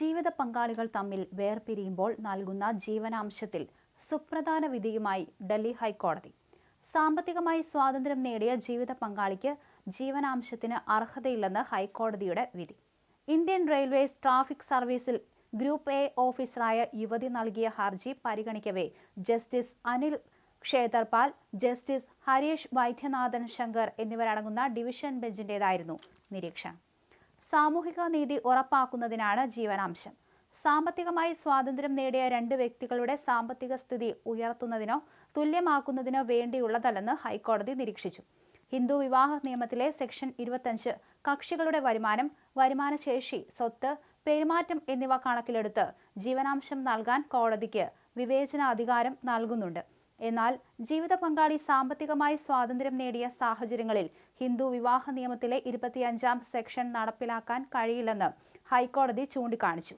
ജീവിത പങ്കാളികൾ തമ്മിൽ വേർപിരിയുമ്പോൾ നൽകുന്ന ജീവനാംശത്തിൽ സുപ്രധാന വിധിയുമായി ഡൽഹി ഹൈക്കോടതി. സാമ്പത്തികമായി സ്വാതന്ത്ര്യം നേടിയ ജീവിത പങ്കാളിക്ക് ജീവനാംശത്തിന് അർഹതയില്ലെന്ന് ഹൈക്കോടതിയുടെ വിധി. ഇന്ത്യൻ റെയിൽവേസ് ട്രാഫിക് സർവീസിൽ ഗ്രൂപ്പ് എ ഓഫീസറായ യുവതി നൽകിയ ഹർജി പരിഗണിക്കവേ ജസ്റ്റിസ് അനിൽ ക്ഷേത്രപാൽ ജസ്റ്റിസ് ഹരീഷ് വൈദ്യനാഥൻ ശങ്കർ എന്നിവരടങ്ങുന്ന ഡിവിഷൻ ബെഞ്ചിന്റേതായിരുന്നു നിരീക്ഷണം. സാമൂഹിക നീതി ഉറപ്പാക്കുന്നതിനാണ് ജീവനാംശം. സാമ്പത്തികമായി സ്വാതന്ത്ര്യം നേടിയ രണ്ട് വ്യക്തികളുടെ സാമ്പത്തിക സ്ഥിതി ഉയർത്തുന്നതിനോ തുല്യമാക്കുന്നതിനോ വേണ്ടിയുള്ളതല്ലെന്ന് ഹൈക്കോടതി നിരീക്ഷിച്ചു. ഹിന്ദു വിവാഹ നിയമത്തിലെ സെക്ഷൻ ഇരുപത്തഞ്ച് കക്ഷികളുടെ വരുമാനം വരുമാനശേഷി സ്വത്ത് പെരുമാറ്റം എന്നിവ കണക്കിലെടുത്ത് ജീവനാംശം നൽകാൻ കോടതിക്ക് വിവേചനാധികാരം നൽകുന്നുണ്ട്. എന്നാൽ ജീവിത പങ്കാളി സാമ്പത്തികമായി സ്വാതന്ത്ര്യം നേടിയ സാഹചര്യങ്ങളിൽ ഹിന്ദു വിവാഹ നിയമത്തിലെ ഇരുപത്തിയഞ്ചാം സെക്ഷൻ നടപ്പിലാക്കാൻ കഴിയില്ലെന്ന് ഹൈക്കോടതി ചൂണ്ടിക്കാണിച്ചു.